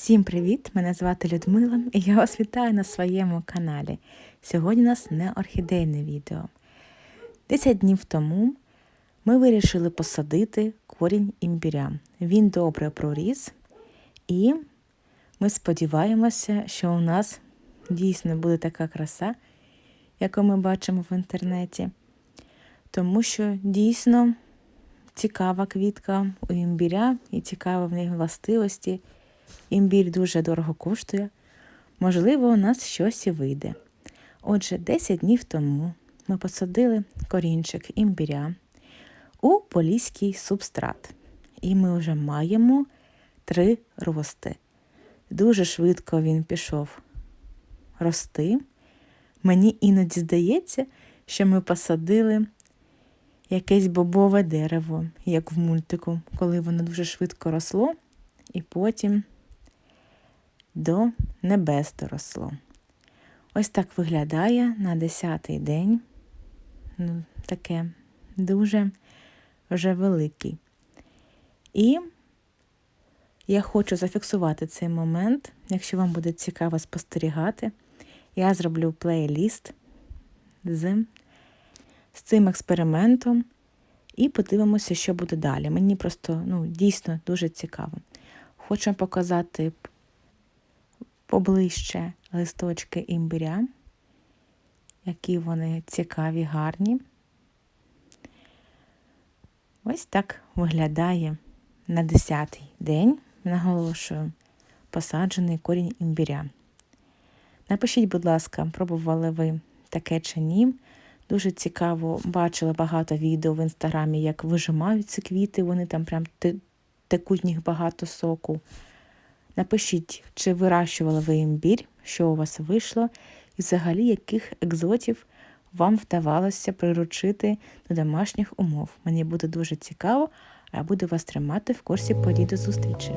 Всім привіт! Мене звати Людмила і я вас вітаю на своєму каналі. Сьогодні у нас не орхідейне відео. Десять днів тому ми вирішили посадити корінь імбіря. Він добре проріс, і ми сподіваємося, що у нас дійсно буде така краса, яку ми бачимо в інтернеті. Тому що дійсно цікава квітка у імбіря і цікаві в неї властивості. Імбір дуже дорого коштує. Можливо, у нас щось і вийде. Отже, 10 днів тому ми посадили корінчик імбіря у поліський субстрат. І ми вже маємо три рости. Дуже швидко він пішов рости. Мені іноді здається, що ми посадили якесь бобове дерево, як в мультику, коли воно дуже швидко росло, і потім до небес доросло. Ось так виглядає на 10-й день. Ну, таке дуже вже великий. І я хочу зафіксувати цей момент. Якщо вам буде цікаво спостерігати, я зроблю плейліст з, з цим експериментом і подивимося, що буде далі. Мені просто ну, дійсно дуже цікаво. Хочу показати поближче листочки імбиря, які вони цікаві, гарні. Ось так виглядає на 10-й день, наголошую, посаджений корінь імбиря. Напишіть, будь ласка, пробували ви таке чи ні. Дуже цікаво, бачила багато відео в інстаграмі, як вижимають ці квіти, вони там прям текуть них багато соку. Напишіть, чи вирощували ви імбір, що у вас вийшло, і взагалі яких екзотів вам вдавалося приручити до домашніх умов. Мені буде дуже цікаво, а я буду вас тримати в курсі подій до зустрічі.